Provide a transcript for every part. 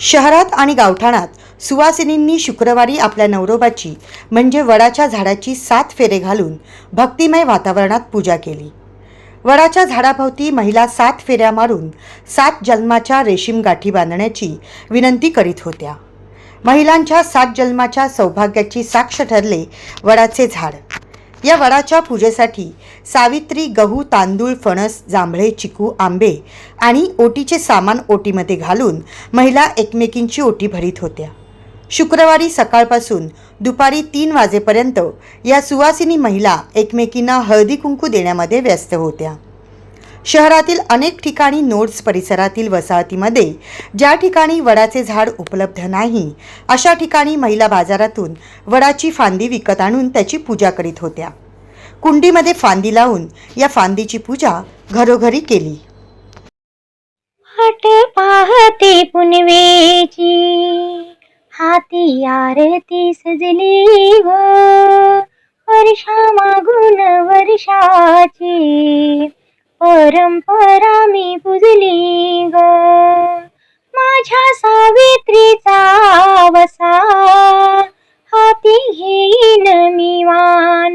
शहरात आणि गावठाणात सुवासिनींनी शुक्रवारी आपल्या नवरोबाची म्हणजे वडाच्या झाडाची सात फेरे घालून भक्तिमय वातावरणात पूजा केली. वडाच्या झाडाभोवती महिला सात फेऱ्या मारून सात जन्माच्या रेशीम गाठी बांधण्याची विनंती करीत होत्या. महिलांच्या सात जन्माच्या सौभाग्याची साक्ष ठरले वडाचे झाड. या वडाच्या पूजेसाठी सावित्री गहू तांदूळ फणस जांभळे चिकू आंबे आणि ओटीचे सामान ओटीमध्ये घालून महिला एकमेकींची ओटी भरीत होत्या. शुक्रवारी सकाळपासून दुपारी तीन वाजेपर्यंत या सुवासिनी महिला एकमेकींना हळदी कुंकू देण्यामध्ये व्यस्त होत्या. शहरातील अनेक ठिकाणी नोड्स परिसरातील वसाहतीमध्ये ज्या ठिकाणी वडाचे झाड उपलब्ध नाही अशा ठिकाणी महिला बाजारातून वडाची फांदी विकत आणून त्याची पूजा करीत होत्या. कुंडीमध्ये फांदी लावून या फांदीची पूजा घरोघरी केली. वाट पाहते पुनवेची हाती आरती सजली व वर्षा मागून वर्षाची. परंपरा मी पुजली ग. माझ्या सावित्रीचा वसा. हाती घेईन मी वान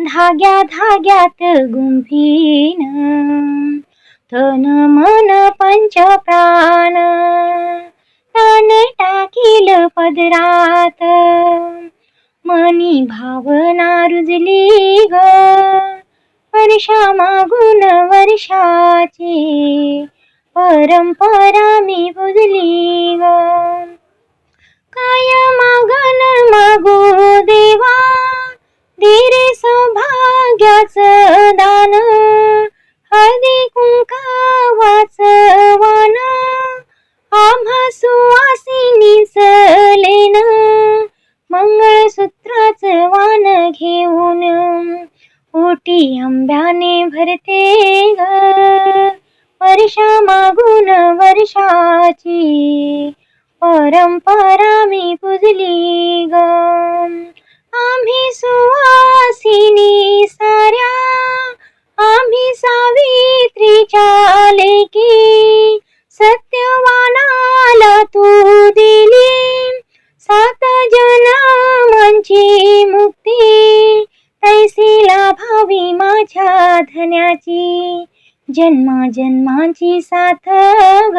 धाग्या धाग्यात गुंफीन. तन मन पंच प्राण. तन टाकील पदरात. मनी भावना रुजली ग. वर्षा मागून वर्षाची परंपरा मी बुजली ग. काय मागन मागो देवा? धीरे सौभाग्याचं दान. हळदी कुंकावाच वान. आम्हा सुवासिनीच लेन मंगळसूत्राच वान घेऊन ओटी आंब्याने भरते ग वर्षा मागून वर्षाची परंपरा मी पुजली ग. आम्ही सुवास धन्याची जन्मा जन्माची साथ ग.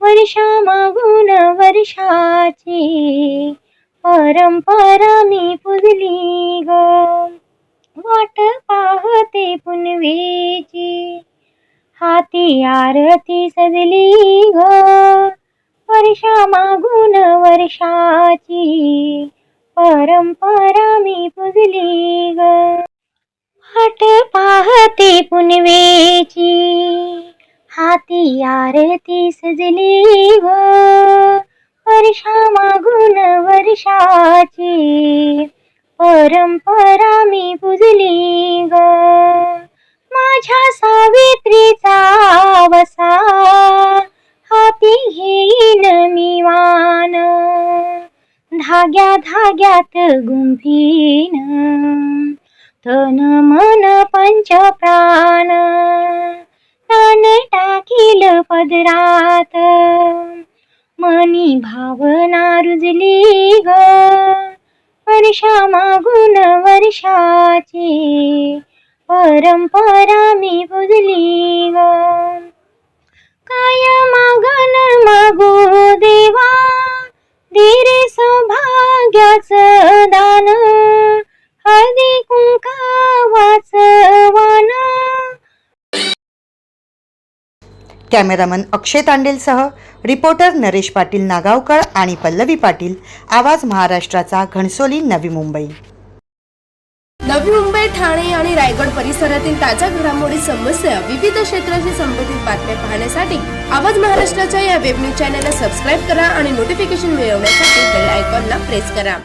वर्षा मागून वर्षाची परंपरा मी पुजली ग. वाट पाहते पुनवेची हाती आरती सजली ग. वर्षा मागून वर्षाची परंपरा मी पुजली ग. वाट पा पाहते पुनवेची. हाती आरती सजली ग वर्षा मागून वर्षाची. परंपरा मी पुजली ग. माझ्या सावित्रीचा वसा. हाती घेईन मी वान. धाग्या धाग्यात गुंफीन. तन मन पंच प्राण. तान टाकील पदरात. मनी भावना रुजली ग. वर्षा मागून वर्षाची. परंपरा मी बुजली ग. काय मागन मागू दे. कॅमेरामन अक्षय तांडेलसह रिपोर्टर नरेश पाटील नागावकर आणि पल्लवी पाटील. आवाज महाराष्ट्राचा घणसोली नवी मुंबई. नवी मुंबई ठाणे आणि रायगड परिसरातील ताज्या घडामोडी समस्या विविध क्षेत्राशी संबंधित बातम्या पाहण्यासाठी आवाज महाराष्ट्राच्या या वेब न्यूज चॅनलला सबस्क्राईब करा आणि नोटिफिकेशन मिळवण्यासाठी बेल आयकॉनला प्रेस करा.